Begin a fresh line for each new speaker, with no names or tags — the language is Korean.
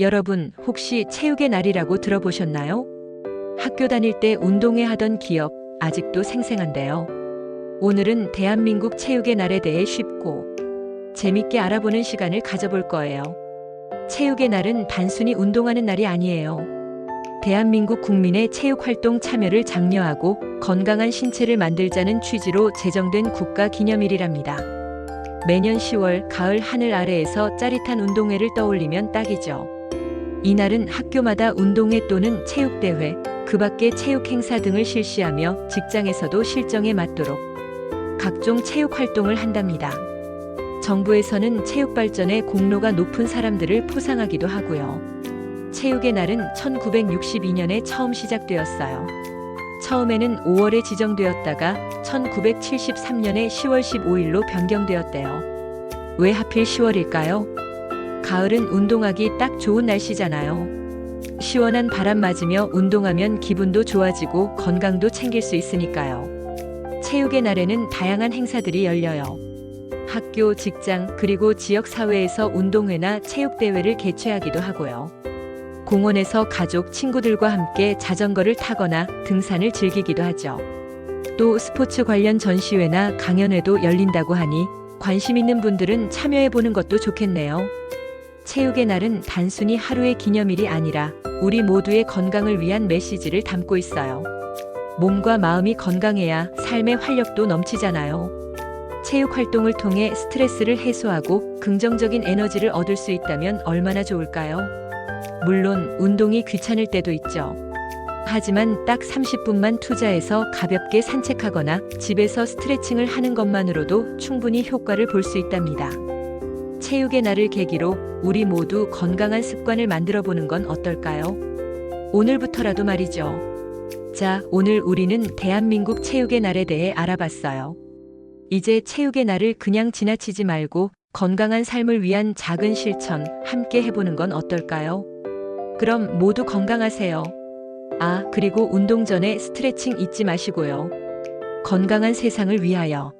여러분, 혹시 체육의 날이라고 들어보셨나요? 학교 다닐 때 운동회 하던 기억 아직도 생생한데요. 오늘은 대한민국 체육의 날에 대해 쉽고 재밌게 알아보는 시간을 가져볼 거예요. 체육의 날은 단순히 운동하는 날이 아니에요. 대한민국 국민의 체육 활동 참여를 장려하고 건강한 신체를 만들자는 취지로 제정된 국가 기념일이랍니다. 매년 10월 가을 하늘 아래에서 짜릿한 운동회를 떠올리면 딱이죠. 이날은 학교마다 운동회 또는 체육대회, 그 밖의 체육 행사 등을 실시하며 직장에서도 실정에 맞도록 각종 체육 활동을 한답니다. 정부에서는 체육 발전에 공로가 높은 사람들을 포상하기도 하고요. 체육의 날은 1962년에 처음 시작되었어요. 처음에는 5월에 지정되었다가 1973년에 10월 15일로 변경되었대요. 왜 하필 10월일까요? 가을은 운동하기 딱 좋은 날씨잖아요. 시원한 바람 맞으며 운동하면 기분도 좋아지고 건강도 챙길 수 있으니까요. 체육의 날에는 다양한 행사들이 열려요. 학교, 직장, 그리고 지역 사회에서 운동회나 체육대회를 개최하기도 하고요. 공원에서 가족, 친구들과 함께 자전거를 타거나 등산을 즐기기도 하죠. 또 스포츠 관련 전시회나 강연회도 열린다고 하니 관심 있는 분들은 참여해 보는 것도 좋겠네요. 체육의 날은 단순히 하루의 기념일이 아니라 우리 모두의 건강을 위한 메시지를 담고 있어요. 몸과 마음이 건강해야 삶의 활력도 넘치잖아요. 체육 활동을 통해 스트레스를 해소하고 긍정적인 에너지를 얻을 수 있다면 얼마나 좋을까요? 물론 운동이 귀찮을 때도 있죠. 하지만 딱 30분만 투자해서 가볍게 산책하거나 집에서 스트레칭을 하는 것만으로도 충분히 효과를 볼 수 있답니다. 체육의 날을 계기로 우리 모두 건강한 습관을 만들어 보는 건 어떨까요? 오늘부터라도 말이죠. 자, 오늘 우리는 대한민국 체육의 날에 대해 알아봤어요. 이제 체육의 날을 그냥 지나치지 말고 건강한 삶을 위한 작은 실천 함께 해보는 건 어떨까요? 그럼 모두 건강하세요. 아, 그리고 운동 전에 스트레칭 잊지 마시고요. 건강한 세상을 위하여.